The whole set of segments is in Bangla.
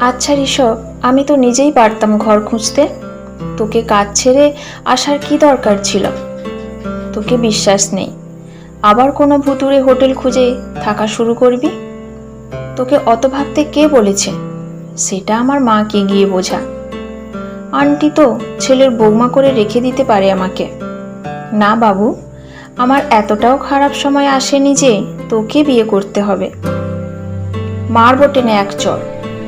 আচ্ছা ঋষভ, আমি তো নিজেই পারতাম ঘর খুঁজতে। তোকে কাজ ছেড়ে আসার কি দরকার ছিল? তোকে বিশ্বাস নেই। আবার কোনো ভুতুরে হোটেল খুঁজে থাকা শুরু করবি? তোকে অত ভাবতে কে বলেছে? সেটা আমার মাকে গিয়ে বোঝা। আন্টি তো ছেলের বৌমা করে রেখে দিতে পারে আমাকে। না বাবু, আমার এতটাও খারাপ সময় আসেনি যে তোকে বিয়ে করতে হবে। মারবো টেনে এক চড়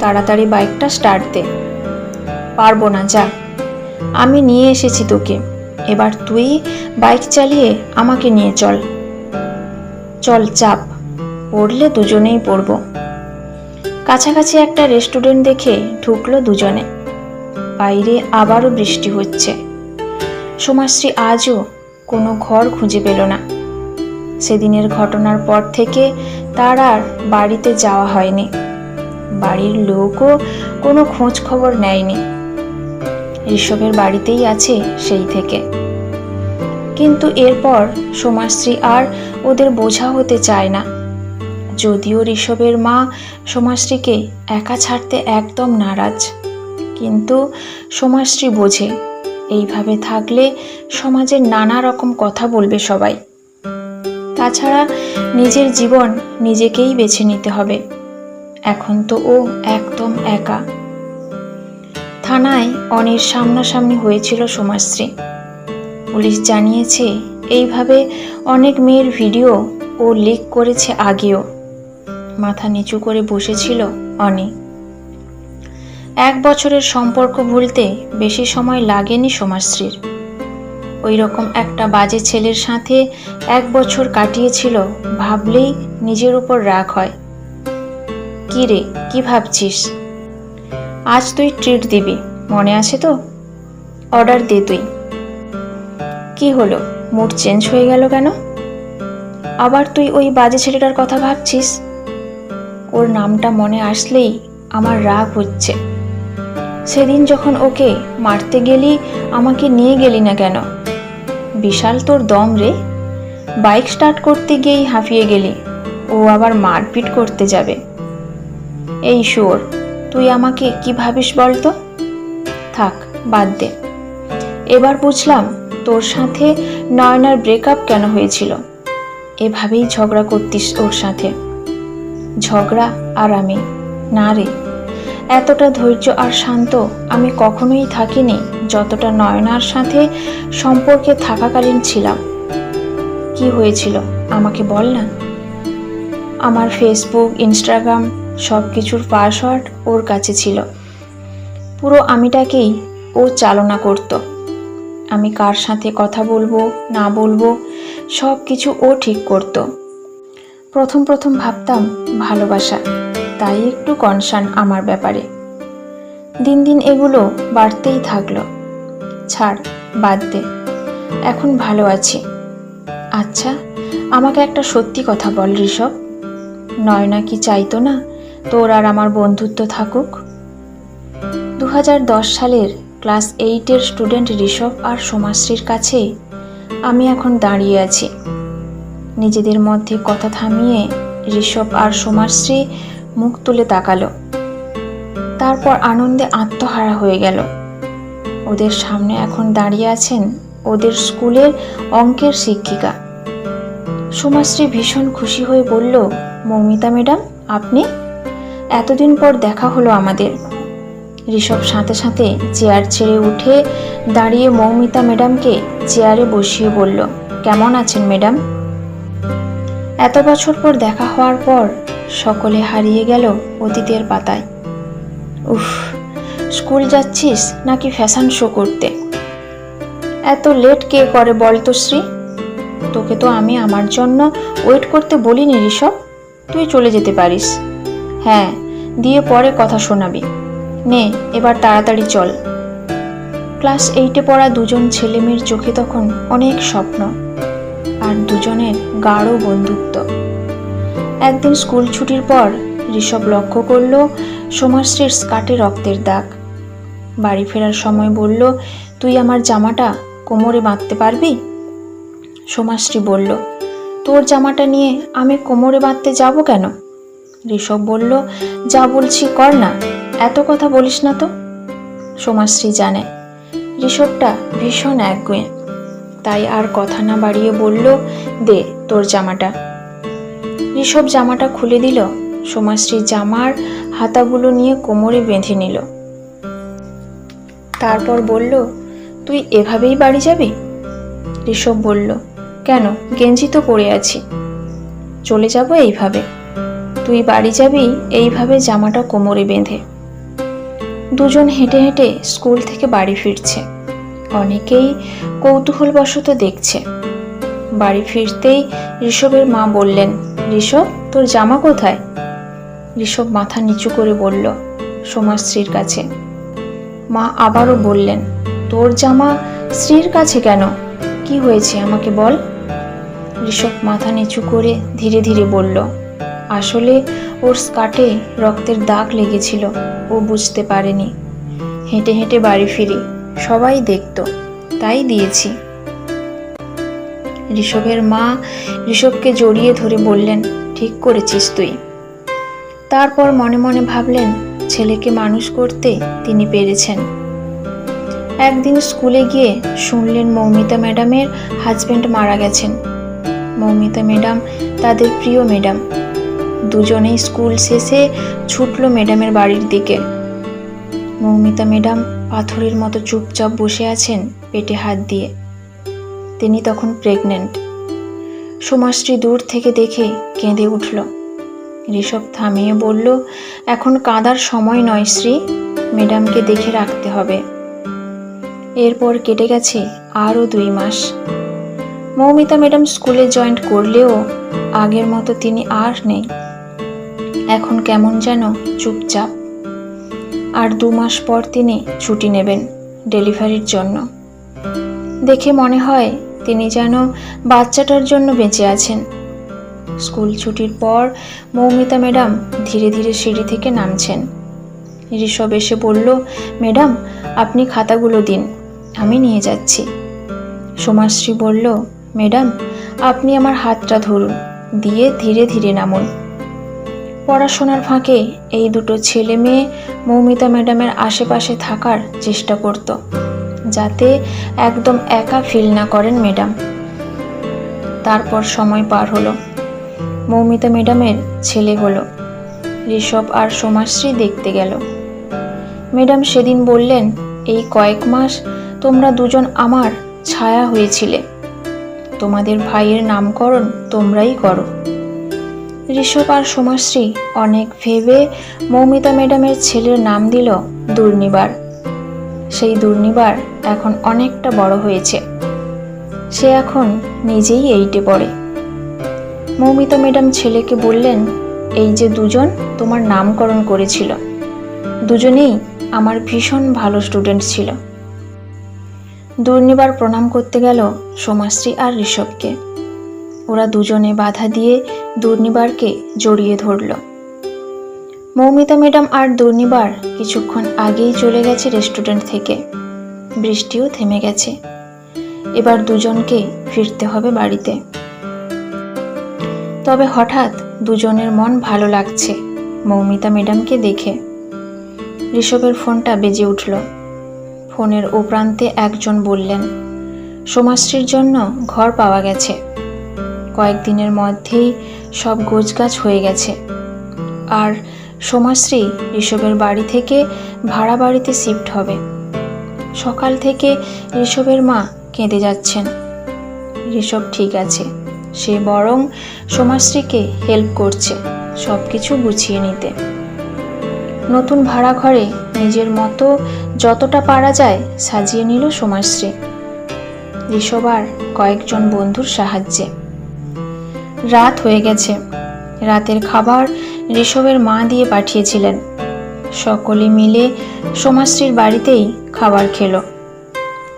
তাড়াতাড়ি বাইকটা স্টার্ট দে। পারব না, যা। আমি নিয়ে এসেছি তোকে। এবার তুই বাইক চালিয়ে আমাকে নিয়ে চল। চল, চাপ। পড়লে দুজনেই পড়ব। কাছাকাছি একটা রেস্টুরেন্ট দেখে ঢুকলো দুজনে। বাইরে আবারও বৃষ্টি হচ্ছে। সোমাশ্রী আজও কোনো ঘর খুঁজে পেল না। সেদিনের ঘটনার পর থেকে তার আর বাড়িতে যাওয়া হয়নি। বাড়ির লোকও কোনো খোঁজ খবর নেয়নি। ঋষভের বাড়িতেই আছে সেই থেকে। কিন্তু এরপর সোমাশ্রী আর ওদের বোঝা হতে চায় না। যদিও ঋষভের মা সোমাশ্রীকে একা ছাড়তে একদম নারাজ, কিন্তু সোমাশ্রী বোঝে, এইভাবে থাকলে সমাজের নানা রকম কথা বলবে সবাই। তাছাড়া নিজের জীবন নিজেকেই বেছে নিতে হবে। এখন তো ও একদম একা। থানায় অনির সামনাসামনি হয়েছিল সোমাশ্রী। পুলিশ জানিয়েছে, এইভাবে অনেক মেয়ের ভিডিও ও লিক করেছে আগেও। মাথা নিচু করে বসেছিল অনি। এক বছরের সম্পর্ক ভুলতে বেশি সময় লাগেনি সোমাশ্রীর। ওই রকম একটা বাজে ছেলের সাথে এক বছর কাটিয়েছিল, ভাবলেই নিজের উপর রাগ হয়। কি রে, কি ভাবছিস? আজ তুই ট্রিট দিবি, মনে আছে তো? অর্ডার দে তুই। কি হলো মুড চেঞ্জ হয়ে গেল কেন? আবার তুই ওই বাজে ছেলেটার কথা ভাবছিস? ওর নামটা মনে আসলেই আমার রাগ হচ্ছে। সেদিন যখন ওকে মারতে গেলি, আমাকে নিয়ে গেলি না কেন? বিশাল তোর দম রে। বাইক স্টার্ট করতে গিয়েই হাঁফিয়ে গেলি, ও আবার মারপিট করতে যাবে। এই শোর তুই আমাকে কি ভাবিস বলতো? থাক, বাদ দে। এবার বুঝলাম তোর সাথে নয়নার ব্রেকআপ কেন হয়েছিল। এভাবেই ঝগড়া করতিস ওর সাথে। ঝগড়া আর আমি, না রে। এতটা ধৈর্য আর শান্ত আমি কখনোই থাকিনি। যতটা নয়নার সাথে সম্পর্কে থাকাকালীন ছিলাম। কি হয়েছিল আমাকে বল না? আমার ফেসবুক ইনস্টাগ্রাম সব কিছুর পাসওয়ার্ড ওর কাছে ছিল। পুরো আমিটাকেই ও চালনা করত। আমি কার সাথে কথা বলব, না বলব সব কিছু ও ঠিক করত। প্রথম প্রথম ভাবতাম ভালোবাসা, তাই একটু কনসার্ন আমার ব্যাপারে। দিন দিন এগুলো বাড়তেই থাকল। ছাড়, বাদ দে। এখন ভালো আছি। আচ্ছা আমাকে একটা সত্যি কথা বল ঋষভ। নয়না কি চাইতো না তোর আর আমার বন্ধুত্ব থাকুক? দু হাজার দশ সালের ক্লাস এইটের স্টুডেন্ট ঋষভ আর সোমাশ্রীর কাছে আমি এখন দাঁড়িয়ে আছি। নিজেদের মধ্যে কথা থামিয়ে ঋষভ আর সোমাশ্রী মুখ তুলে তাকালো। তারপর আনন্দে আত্মহারা হয়ে গেল। ওদের সামনে এখন দাঁড়িয়ে আছেন ওদের স্কুলের অঙ্কের শিক্ষিকা। সোমাশ্রী ভীষণ খুশি হয়ে বলল, মৌমিতা ম্যাডাম, আপনি? এতদিন পর দেখা হলো আমাদের। ঋষভ সাথে সাথে চেয়ার ছেড়ে উঠে দাঁড়িয়ে মৌমিতা ম্যাডামকে চেয়ারে বসিয়ে বলল, কেমন আছেন ম্যাডাম? এত বছর পর দেখা হওয়ার পর সকলে হারিয়ে গেল অতীতের পাতায়। উফ স্কুল যাচ্ছিস নাকি ফ্যাশন শো করতে? এত লেট কে করে বল তো শ্রী। তোকে তো আমি আমার জন্য ওয়েট করতে বলিনি ঋষভ। তুই চলে যেতে পারিস। হ্যাঁ দিয়ে পরে কথা শোনাবি। নে, এবার তাড়াতাড়ি চল। ক্লাস এইটে পড়া দুজন ছেলেমেয়ের চোখে তখন অনেক স্বপ্ন, আর দুজনের গাঢ় বন্ধুত্ব। একদিন স্কুল ছুটির পর ঋষভ লক্ষ্য করল সোমাশ্রীর স্কার্টে রক্তের দাগ। বাড়ি ফেরার সময় বলল, তুই আমার জামাটা কোমরে বাঁধতে পারবি? সোমাশ্রী বলল, তোর জামাটা নিয়ে আমি কোমরে বাঁধতে যাব কেন? ঋষভ বলল, যা বলছি কর না, এত কথা বলিস না তো? সোমাশ্রী জানে। ঋষভটা ভীষণ একগুঁয়ে। তাই আর কথা না বাড়িয়ে বলল, দে তোর জামাটা। ঋষভ জামাটা খুলে দিল। সোমাশ্রী জামার হাতাগুলো নিয়ে কোমরে বেঁধে নিল। তারপর বলল, তুই এভাবেই বাড়ি যাবি? ঋষভ বলল, কেন? গেঞ্জি তো পরে আছি। চলে যাব এইভাবে। তুই বাড়ি যাবি, এইভাবে জামাটা কোমরে বেঁধে। দুজন হেঁটে হেঁটে স্কুল থেকে বাড়ি ফিরছে। অনেকেই কৌতূহলবশত দেখছে। বাড়ি ফিরতেই ঋষভের মা বললেন, ঋষভ, তোর জামা কোথায়? ঋষভ মাথা নিচু করে বলল সোমাশ্রীর কাছে। মা আবারও বললেন তোর জামা স্ত্রীর কাছে কেন? কি হয়েছে আমাকে বল? ঋষভ মাথা নিচু করে ধীরে ধীরে বলল আসলে ওর স্কার্টে রক্তের দাগ লেগেছিল ও বুঝতে পারেনি। হেঁটে হেঁটে বাড়ি ফিরি সবাই দেখতো তাই দিয়েছি। ঋষভের মা ঋষভকে জড়িয়ে ধরে বললেন ঠিক করেছিস তুই। তারপর মনে মনে ভাবলেন ছেলেকে মানুষ করতে তিনি পেরেছেন। একদিন স্কুলে গিয়ে শুনলেন মৌমিতা ম্যাডামের হাজব্যান্ড মারা গেছেন। মৌমিতা ম্যাডাম তাদের প্রিয় ম্যাডাম। দুজনেই স্কুল শেষে ছুটল ম্যাডামের বাড়ির দিকে। মৌমিতা ম্যাডাম পাথরের মতো চুপচাপ বসে আছেন পেটে হাত দিয়ে। তিনি তখন প্রেগনেন্ট সোমাশ্রী দূর থেকে দেখে কেঁদে উঠল। ঋষভ থামিয়ে বলল, এখন কাঁদার সময় নয় শ্রী, ম্যাডামকে দেখে রাখতে হবে। এরপর কেটে গেছে আরও দুই মাস। মৌমিতা ম্যাডাম স্কুলে জয়েন্ট করলেও আগের মতো তিনি আর নেই। এখন কেমন যেন চুপচাপ। আর দু মাস পর তিনি ছুটি নেবেন ডেলিভারির জন্য। দেখে মনে হয় তিনি যেন বাচ্চাটার জন্য বেঁচে আছেন। স্কুল ছুটির পর মৌমিতা ম্যাডাম ধীরে ধীরে সিঁড়ি থেকে নামছেন। ঋষভ এসে বলল, ম্যাডাম, আপনি খাতাগুলো দিন, আমি নিয়ে যাচ্ছি। সোমাশ্রী বলল, ম্যাডাম, আপনি আমার হাতটা ধরুন, দিয়ে ধীরে ধীরে নামুন। পড়াশোনার ফাঁকে এই দুটো ছেলে মেয়ে মৌমিতা ম্যাডামের আশেপাশে থাকার চেষ্টা করত, যাতে একদম একা ফিল না করেন ম্যাডাম। তারপর সময় পার হলো। মৌমিতা ম্যাডামের ছেলে হলো। ঋষভ আর সোমাশ্রী দেখতে গেল। ম্যাডাম সেদিন বললেন, এই কয়েক মাস তোমরা দুজন আমার ছায়া হয়েছিলে। তোমাদের ভাইয়ের নামকরণ তোমরাই করো। ঋষভ আর সোমাশ্রী অনেক ভেবে মৌমিতা ম্যাডামের ছেলের নাম দিল দুর্নিবার। সেই দুর্নিবার এখন অনেকটা বড় হয়েছে। সে এখন নিজেই এইটে পড়ে। মৌমিতা ম্যাডাম ছেলেকে বললেন, এই যে দুজন তোমার নামকরণ করেছিল। দুজনেই আমার ভীষণ ভালো স্টুডেন্ট ছিল। দুর্নিবার প্রণাম করতে গেল সোমাশ্রী আর ঋষভকে। ওরা দুজনে বাধা দিয়ে দুর্নিবারকে জড়িয়ে ধরল। মৌমিতা ম্যাডাম আর দুর্নিবার কিছুক্ষণ আগেই চলে গেছে রেস্টুরেন্ট থেকে। বৃষ্টিও থেমে গেছে। এবার দুজনকে ফিরতে হবে বাড়িতে। তবে হঠাৎ দুজনের মন ভালো লাগছে, মৌমিতা ম্যাডামকে দেখে। ঋষভের ফোনটা বেজে উঠল। ফোনের ও প্রান্তে একজন বললেন, সোমাশ্রীর জন্য ঘর পাওয়া গেছে। কয়েকদিনের মধ্যেই সব গোছগাছ হয়ে গেছে। আর সোমাশ্রী ঋষভের বাড়ি থেকে ভাড়া বাড়িতে শিফট হবে। সকাল থেকে ঋষভের মা কেঁদে যাচ্ছেন। ঋষভ, ঠিক আছে। সে বরং সোমাশ্রীকে হেল্প করছে সব কিছু গুছিয়ে নিতে। নতুন ভাড়া ঘরে নিজের মতো যতটা পারা যায় সাজিয়ে নিল সোমাশ্রী। ঋষভ আর কয়েকজন বন্ধুর সাহায্যে। রাত হয়ে গেছে। রাতের খাবার ঋষভের মা দিয়ে পাঠিয়েছিলেন। সকলে মিলে সোমাশ্রীর বাড়িতেই খাবার খেলো।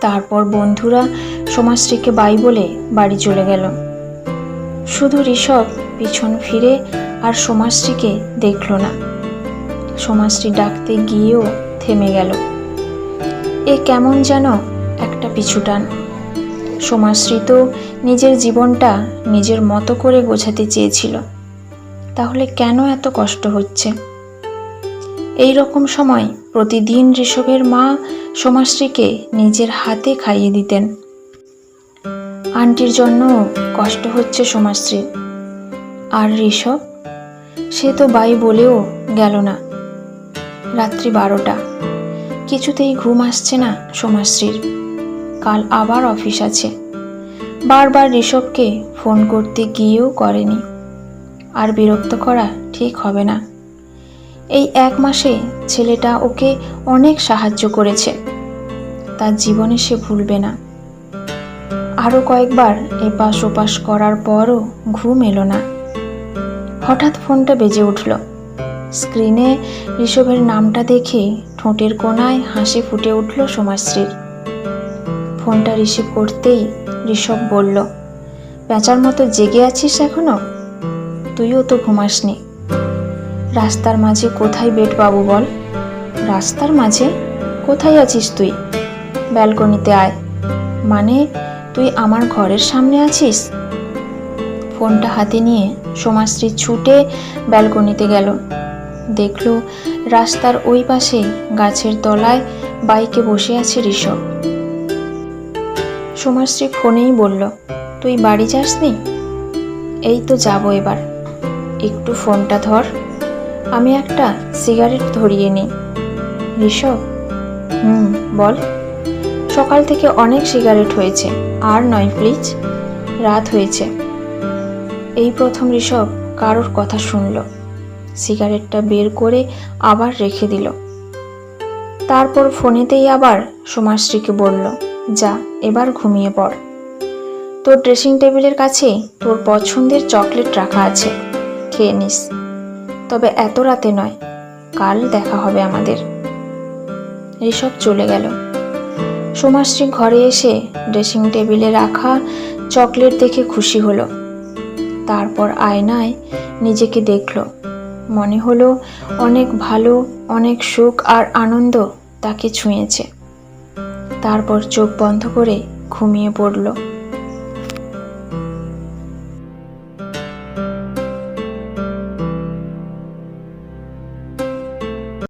তারপর বন্ধুরা সোমাশ্রীকে বাই বলে বাড়ি চলে গেল। শুধু ঋষভ পিছন ফিরে আর সোমাশ্রীকে দেখল না। সোমাশ্রী ডাকতে গিয়েও থেমে গেল। এ কেমন যেন একটা পিছুটান। সোমাশ্রী তো নিজের জীবনটা নিজের মতো করে গোছাতে চেয়েছিল। তাহলে কেন এত কষ্ট হচ্ছে? এই রকম সময় প্রতিদিন ঋষভের মা সোমাশ্রীকে নিজের হাতে খাইয়ে দিতেন। আন্টির জন্য কষ্ট হচ্ছে সোমাশ্রীর আর ঋষভ? সে তো বাই বলেও গেল না। রাত্রি বারোটা। কিছুতেই ঘুম আসছে না সোমাশ্রীর। কাল আবার অফিস আছে। বারবার ঋষভকে ফোন করতে গিয়েও করেনি। আর বিরক্ত করা ঠিক হবে না। এই এক মাসে ছেলেটা ওকে অনেক সাহায্য করেছে। তার জীবনে সে ভুলবে না। আরও কয়েকবার এপাশ ওপাশ করার পরও ঘুম এলো না। হঠাৎ ফোনটা বেজে উঠল। স্ক্রিনে ঋষভের নামটা দেখে ঠোঁটের কোনায় হাসি ফুটে উঠল সোমাশ্রীর। ফোনটা রিসিভ করতেই ঋষভ বলল প্যাঁচার মতো জেগে আছিস এখনও? তুইও তো ঘুমাসনি। রাস্তার মাঝে কোথায় বেড পাবো বল? রাস্তার মাঝে? কোথায় আছিস তুই? ব্যালকনিতে আয়। মানে তুই আমার ঘরের সামনে আছিস? ফোনটা হাতে নিয়ে সোমাশ্রী ছুটে ব্যালকনিতে গেল। দেখল রাস্তার ওই পাশে গাছের তলায় বাইকে বসে আছে ঋষভ। সোমাশ্রী ফোনেই বলল, তুই বাড়ি যাসনি? এই তো যাব এবার। একটু ফোনটা ধর। আমি একটা সিগারেট ধরিয়ে নিই। ঋষভ? হুম, বল। সকাল থেকে অনেক সিগারেট হয়েছে। আর নয়, প্লিজ। রাত হয়েছে। এই প্রথম ঋষভ কারোর কথা শুনল। সিগারেটটা বের করে আবার রেখে দিল। তারপর ফোনেতেই আবার সোমাশ্রীকে বলল, যা, এবার ঘুমিয়ে পড়। তোর ড্রেসিং টেবিলের কাছে তোর পছন্দের চকলেট রাখা আছে। খেয়ে নিস। তবে এত রাতে নয়, কাল দেখা হবে আমাদের। ঋষভ চলে গেল। সোমাশ্রী ঘরে এসে ড্রেসিং টেবিলে রাখা চকলেট দেখে খুশি হলো। তারপর আয়নায় নিজেকে দেখল। মনে হলো অনেক ভালো, অনেক সুখ আর আনন্দ তাকে ছুঁয়েছে। তারপর চোখ বন্ধ করে ঘুমিয়ে পড়ল।